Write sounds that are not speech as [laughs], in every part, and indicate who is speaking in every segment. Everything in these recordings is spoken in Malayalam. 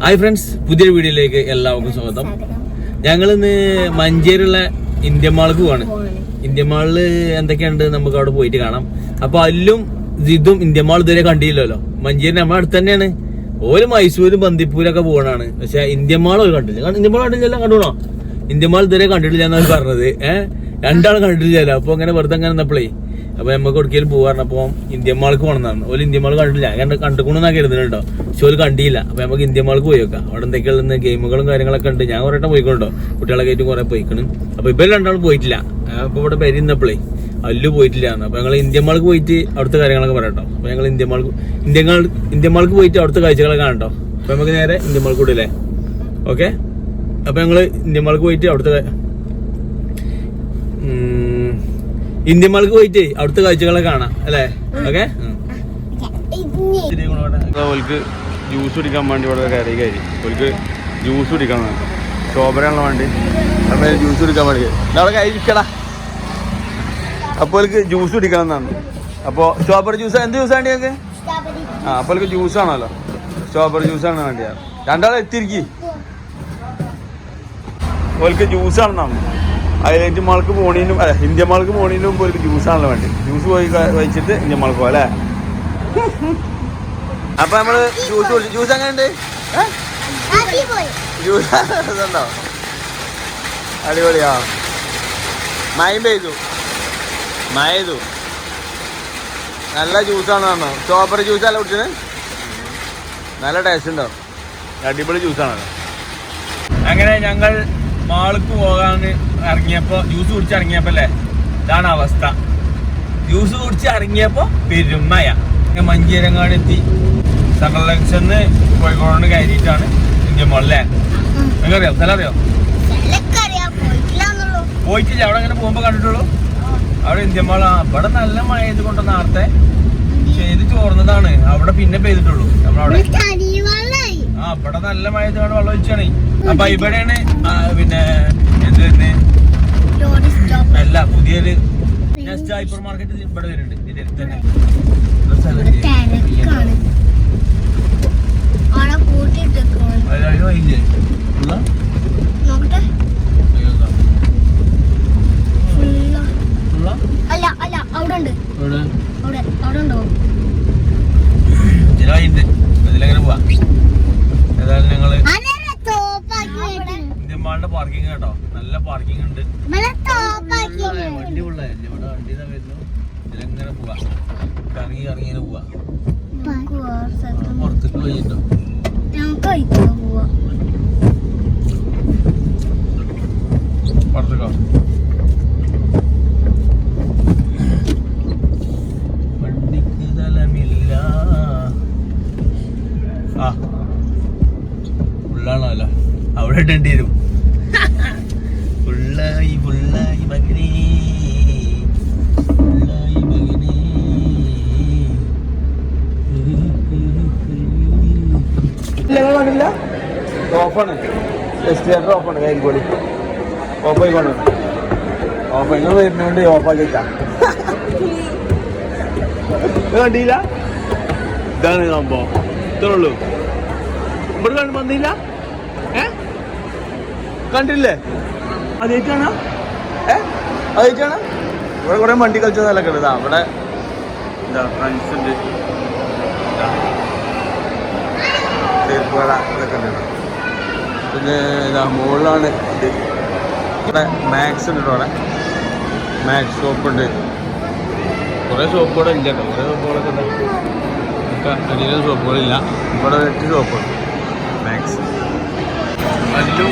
Speaker 1: ഹായ് ഫ്രണ്ട്സ് പുതിയൊരു വീഡിയോയിലേക്ക് എല്ലാവർക്കും സ്വാഗതം. ഞങ്ങൾ ഇന്ന് മഞ്ചേരിയുള്ള ഇന്ത്യ മാൾക്ക് പോവാണ്. ഇന്ത്യ മാളിൽ എന്തൊക്കെയുണ്ട് നമുക്ക് അവിടെ പോയിട്ട് കാണാം. അപ്പൊ അല്ലും ഇതും ഇന്ത്യ മാൾ ഇതുവരെ കണ്ടില്ലല്ലോ. മഞ്ചേരി നമ്മുടെ അടുത്ത് തന്നെയാണ്. ഓര് മൈസൂരും ബന്ദിപ്പൂരൊക്കെ പോകണാണ് പക്ഷെ ഇന്ത്യ മാൾ ഒരു കണ്ടില്ല. കാരണം ഇന്ത്യൻ മാൾ കണ്ടില്ലല്ലോ കണ്ടോ ഇന്ത്യ മാൾ ഇതുവരെ കണ്ടിട്ടില്ല എന്നാണ് പറഞ്ഞത്. ഏഹ് രണ്ടാളും കണ്ടിട്ടില്ലല്ലോ. അപ്പൊ അങ്ങനെ വെറുതെ അങ്ങനെ നിന്നപ്പോഴേ അപ്പൊ നമുക്ക് എവിടേക്കെങ്കിലും പോവാറ് അപ്പൊ ഇന്ത്യൻ മാൾക്ക് പോകണമെന്നാണ് ഒരു ഇന്ത്യൻ മാൾ കണ്ടില്ല ഞാൻ കണ്ട് കണ്ടുകൊണ്ടെന്നാ കരുതുന്നത് കേട്ടോ പക്ഷെ ഓൽ കണ്ടില്ല. അപ്പൊ നമുക്ക് ഇന്ത്യൻ മാൾക്ക് പോയി വെക്കാം അവിടെ എന്തൊക്കെയുള്ള ഗെയിമുകളും കാര്യങ്ങളൊക്കെ ഉണ്ട്. ഞാൻ കുറെ പോയിക്കൊണ്ടോ കുട്ടികളൊക്കെ ആയിട്ട് കുറെ പോയിക്കണ്. അപ്പൊ ഇപ്പൊ രണ്ടാളും പോയിട്ടില്ല. അപ്പൊ ഇവിടെ പേര് ഇന്നപ്പളേ അല്ലു പോയിട്ടില്ല അപ്പൊ ഞങ്ങൾ ഇന്ത്യൻ മാൾക്ക് പോയിട്ട് അവിടുത്തെ കാര്യങ്ങളൊക്കെ പറയട്ടോ അപ്പൊ ഞങ്ങൾ ഇന്ത്യൻ മാൾക്ക് ഇന്ത്യൻ ഇന്ത്യൻ മാൾക്ക് പോയിട്ട് അവിടുത്തെ കാഴ്ചകളൊക്കെ കാണട്ടോ അപ്പൊ നമുക്ക് നേരെ ഇന്ത്യൻ മാൾക്ക് കൂടില്ലേ ഓക്കെ? അപ്പൊ ഞങ്ങൾ ഇന്ത്യൻ മാൾക്ക് പോയിട്ട് അവിടുത്തെ കാ- ഉം, ഇന്ത്യൻ മാൾക്ക് പോയിട്ട് അവിടുത്തെ കാഴ്ചകളെ കാണാം അല്ലേ? ഓക്കെ? ജ്യൂസ് കുടിക്കാൻ വേണ്ടി ഇവിടെ കയറി കയറി. ഓൽക്ക് ജ്യൂസ് കുടിക്കാൻ വേണ്ടി. സ്ട്രോബെറി വേണ്ടി. അപ്പോൾ ജ്യൂസ് കുടിക്കാൻ വേണ്ടി അവിടെ കഴിക്കടാ അപ്പോൾ ഓൽക്ക് ജ്യൂസ് കുടിക്കണം എന്നാണ്. അപ്പോൾ സ്ട്രോബെറി ജ്യൂസ് എന്ത് ജ്യൂസ് വേണ്ടി ഞങ്ങൾക്ക് ആ അപ്പോൾ ഓൽക്ക് ജ്യൂസ് ആണല്ലോ. സ്ട്രോബെറി ജ്യൂസ് ആണ് വേണ്ടിയാ രണ്ടാളെ ജ്യൂസ് ആണെന്നാണ്. ഹൈലൈറ്റ് മാൾക്ക് പോണീനും അല്ല ഇന്ത്യ മാൾക്ക് പോണീനും മുമ്പ് ഒരു ജ്യൂസ് ആണല്ലോ വേണ്ടി. ജ്യൂസ് പോയി വഹിച്ചിട്ട് കഴിച്ചിട്ട് ഇന്ത്യൻ മാൾക്ക് പോകാം അല്ലേ? അപ്പൊ നമ്മൾ ജ്യൂസ് കുടിച്ചു ജ്യൂസ് എങ്ങനെയുണ്ട്? ജ്യൂസ് ഇതുണ്ടോ അടിപൊളിയാ. മയം പെയ്തു. മഴ ചെയ്തു നല്ല ജ്യൂസാണ് പറഞ്ഞോ സ്ട്രോബെറി ജ്യൂസ് അല്ല കുടിച്ചത്? നല്ല ടേസ്റ്റ് ഉണ്ടോ? അടിപൊളി ജ്യൂസാണ് അങ്ങനെ ഞങ്ങൾ മാൾക്ക് പോകാൻ ഇറങ്ങിയപ്പോ ജ്യൂസ് കുടിച്ച് ഇറങ്ങിയപ്പോ അല്ലേ? ഇതാണ് അവസ്ഥ. ജ്യൂസ് കുടിച്ച് ഇറങ്ങിയപ്പോ പെരുമയ മഞ്ചേരങ്ങാട് എത്തി. സെൻട്രൽ ജംഗ്ഷന്ന് കോഴിക്കോട് കയറിയിട്ടാണ് ഇന്ത്യൻ മോളല്ലേ നിങ്ങൾക്കറിയോ? സ്ഥലം അറിയോ പോയിട്ടില്ല. അവിടെ അങ്ങനെ പോകുമ്പോ കണ്ടിട്ടുള്ളൂ? അവിടെ ഇന്ത്യൻ മോൾ ഇവിടെ നല്ല മഴ ചെയ്ത് കൊണ്ട് നേരത്തെ ചെയ്ത് ചോർന്നതാണ്. അവിടെ പിന്നെ പെയ്തിട്ടുള്ളൂ. നമ്മളവിടെ. ആ ഇവിടെ നല്ല മഴ ചെയ്ത് വെള്ളം ഒഴിച്ചാണ്. അപ്പൊ ഇവിടെയാണ് പിന്നെ പുതിയൊരു നെക്സ്റ്റ് ഹൈപ്പർ മാർക്കറ്റ് ഇവിടെ വരുന്നുണ്ട്. ഇതിന്റെ അടുത്ത് തന്നെ ഒരു സ്ഥലത്ത് അത് അതിന് വഴിയില്ലേ? ഉള്ള? ഉള്ള?
Speaker 2: അല്ല അല്ല അവിടെ ഉണ്ട്
Speaker 1: ഇവിടെ?
Speaker 2: അവിടെ അവിടെ ഉണ്ടോ
Speaker 1: ഇതിന് വഴിയുണ്ട് ഇതിലെങ്ങനെ പോവാ ഏതായാലും ഞങ്ങൾ
Speaker 2: അനേരെ തോപ്പാക്കി
Speaker 1: ഇന്ത്യൻ മാളിന്റെ പാർക്കിംഗ് കേട്ടോ നല്ല പാർക്കിംഗ് ഉണ്ട്. വണ്ടി ഉള്ളതല്ലേ ഇവിടെ വണ്ടി വരുന്നു. ഇതിലെങ്ങനെ പോവാ. കറങ്ങി കറങ്ങി പോവാ. പുറത്തേക്ക് പോയിട്ടോ
Speaker 2: ഞങ്ങൾക്ക് കഴിക്കാൻ പോവാ.
Speaker 1: പുറത്തേക്കോ വണ്ടിക്ക് തലമില്ല. ആ. ഫുള്ളാണല്ലോ അവിടെ ഇടേണ്ടി വരും ഓഫാണ്. എസ്റ്റിലേറ്റർ ഓഫാണ് കരിക്കോളി ഓഫായി കൊണ്ടു ഓഫ് നിങ്ങൾ വരുന്നോണ്ട് ഓഫാക്കി ഇത് കണ്ടില്ല? ഇതാണ് സംഭവം. ഇത്രേ ഉള്ളൂ. ഇവിടെ കണ്ടു വന്നില്ല? ഏ? കണ്ടില്ലേ? അതേറ്റാണ് ഏ? അതേറ്റാണ് ഇവിടെ കുറെ വണ്ടി കളിച്ച സ്ഥലമൊക്കെ ഉണ്ട് അവിടെ എന്താ ഫ്രണ്ട്സ് ഉണ്ട്. ഇതാ. ചെരുപ്പുകട ഇതൊക്കെ ഉണ്ട്. പിന്നെ ഇതാ മുകളിലാണ് ഇത്. ഇവിടെ മാക്സ് ഉണ്ട് ഇവിടെ അവിടെ. മാക്സ് ഷോപ്പ് ഉണ്ട്. കുറേ ഷോപ്പുകൾ ഇല്ല കേട്ടോ. കുറേ ഷോപ്പുകളൊക്കെ ഉണ്ട്. ഒക്കെ അധികം ഷോപ്പുകളില്ല ഇവിടെ എട്ട് ഷോപ്പുണ്ട് മാക്സ് അതിലും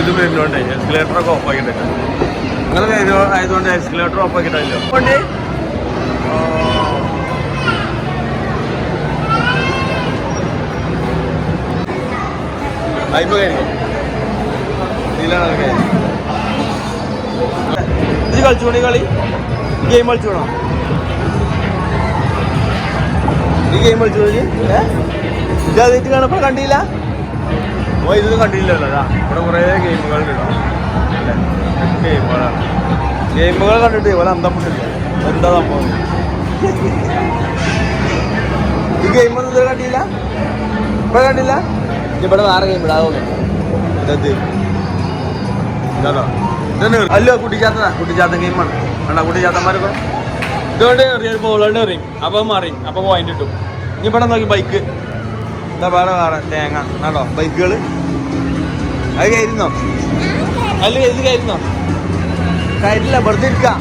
Speaker 1: ഇത് വരുന്നോണ്ടേ. എസ്കലേറ്ററൊക്കെ ഓഫ് ആക്കിയിട്ടുണ്ട്. നിങ്ങൾ കയറി ആയതുകൊണ്ട് എസ്കലേറ്റർ ഓഫ് ആക്കിയിട്ടില്ല ആയിപ്പോ കഴിഞ്ഞു ഇതിലാണ് ഇത് കളിച്ചോണി കളി? ഗെയിം കളിച്ചോണോ? ഈ ഗെയിം കളിച്ചോ ഇതാദ്യമായിട്ട് കാണപ്പോ കണ്ടില്ല? ഓ ഇതൊന്നും കണ്ടില്ലല്ലോ അതാ. ഇവിടെ കുറേ ഗെയിമുകൾ ഗെയിമുകളാണ് ഗെയിമുകൾ കണ്ടിട്ട് ഇവിടെ അന്തം മുട്ടില്ല എന്താ സംഭവം? ഈ ഗെയിമൊന്നും ഇതുവരെ കണ്ടില്ല? ഇപ്പൊ കണ്ടില്ല? ഇവിടെ വേറെ ഗെയിം ഇടാവോ ഇതത് ഇതാണോ? ഇതന്നെ അല്ലോ കുട്ടിച്ചാത്തനാ. കുട്ടിച്ചാത്തൻ ഗെയിമാണ് വേണ്ട കുട്ടിച്ചാത്തന്മാരൊക്കെ? ഇതുകൊണ്ട് എറിയ ബോളുകൊണ്ട് എറിയും. അപ്പൊ മാറി അപ്പൊ പോയിന്റ് കിട്ടും ഇനി ഇവിടെ നോക്കി ബൈക്ക് എന്താ വേറെ വേറെ തേങ്ങ. ആണോ ബൈക്കുകൾ അത് കയറുന്നോ? അല്ല ഇത് കയറുന്നോ? കയറ്റില്ല വെറുതെ ഇരിക്കാം.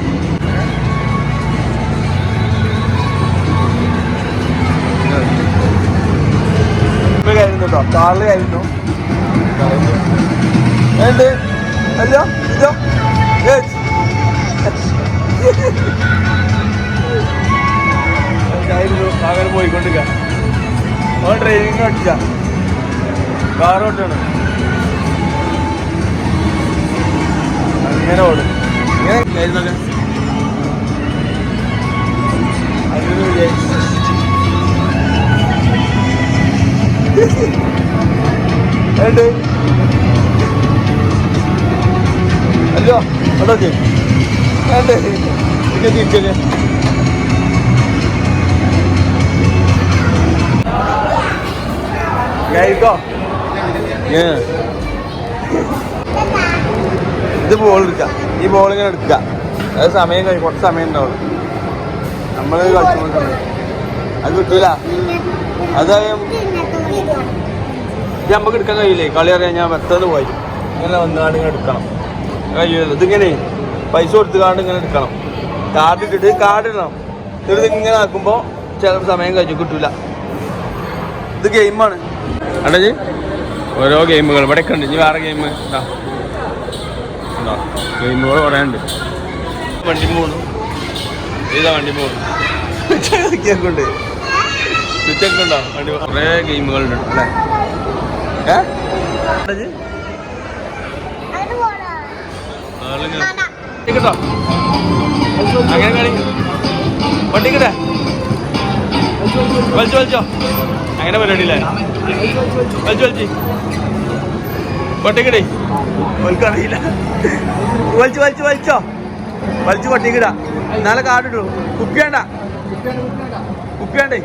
Speaker 1: കയറുന്നുണ്ടോ? കാറിൽ കയറുന്നു. എന്ത്? ഇതോ. ഏയ്. കയറുന്നു അങ്ങനെ പോയിക്കൊണ്ടിരിക്ക. ഓ ട്രെയിനിങ് അടിച്ച കാറോട്ടാണ് അങ്ങനെ ഓടും. ഇങ്ങനെ അങ്ങനെ വിചാരിച്ചു [laughs] തിരിച്ചല്ലേ കഴിക്കോ ഇത് ബോൾ എടുക്ക. ഈ ബോൾ ഇങ്ങനെ എടുക്ക. അത് സമയം കഴിയും കുറച്ച് സമയം ഉണ്ടാവും നമ്മൾ കളിച്ചുകൊണ്ടിട്ടുണ്ട് അത് കിട്ടൂല. അത് നമുക്ക് എടുക്കാൻ കഴിയില്ലേ? കളി അറിയാൻ ഞാൻ വെത്തത് പോയി. ഇങ്ങനെ വന്നാണ് ഇങ്ങനെ എടുക്കണം. ഇതിങ്ങനെ പൈസ കൊടുത്ത് കാണ്ട് ഇങ്ങനെ എടുക്കണം. കാർഡ് ഇട്ടിട്ട് കാർഡ് ഇടണം. എന്നിട്ട് ഇത് ഇങ്ങനെ ആക്കുമ്പോൾ ചില സമയം കഴിഞ്ഞു കിട്ടൂല. ഇത് ഗെയിമാണ് അടജി ഓരോ ഗെയിമുകൾ ഇവിടെ ഉണ്ട്. ഇനി വേറെ ഗെയിം എന്താ എന്താ ഗെയിമുകൾ കുറേ ഉണ്ട്. വണ്ടി പോണു ഇതാ വണ്ടി പോണു ണ്ട് സ്വിച്ചൊക്കെ ഉണ്ടോ? വണ്ടി കുറേ ഗെയിമുകളുണ്ട് അല്ലേ? ഏ? കേട്ടോ അങ്ങനെ കളി വണ്ടിക്കട്ടെ വലിച്ചോ വലിച്ചോ. അങ്ങനെ പരിപാടിയില്ലേ. വലിച്ചു വലിച്ച്. വട്ടിക്കടേ വലിക്കറിയില്ല വലിച്ചു വലിച്ചു വലിച്ചോ. വലിച്ചു വട്ടിക്കിട നാളെ കാടിട്ടു കുപ്പി വേണ്ട. കുപ്പി വേണ്ടേ?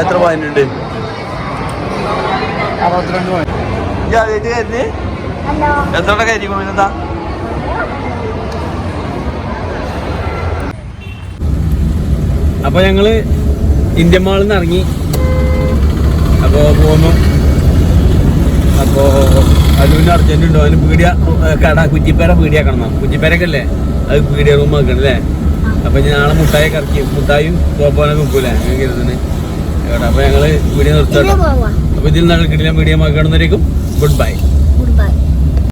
Speaker 1: എത്ര പോയിന്റ് ഉണ്ട്?
Speaker 3: അറുപത്തിരണ്ട് പോയിന്റ്
Speaker 1: ഞാൻ ആദ്യമായിട്ട് കരുതി
Speaker 2: ഹലോ.
Speaker 1: എത്ര കയറ്റിക്കണു പിന്നെന്താ അപ്പൊ ഞങ്ങൾ ഇന്ത്യൻ മാളിൽ നിന്ന് ഇറങ്ങി. അപ്പോ പോന്നു അപ്പോ അതിന് അർജന്റ് ഉണ്ടോ അതിന് പീടിയ കട കുറ്റിപ്പേര പീടിയാക്കണം കുറ്റിപ്പേരൊക്കെ അല്ലേ? അത് പീടിയ റൂം ആക്കണം അല്ലേ അപ്പൊ ഞാൻ നാളെ മുട്ടായി കറക്കി മുട്ടായും തോപ്പാനൊക്കെ വെക്കൂലേ അങ്ങനെ കരുതുന്നത് അപ്പൊ ഞങ്ങൾ
Speaker 2: വീഡിയോ
Speaker 1: നിർത്തണം അപ്പൊ ഇതിൽ നിന്നാണ് കിട്ടില്ല മീഡിയം മാക്കണമെന്നേക്കും ഗുഡ് ബൈ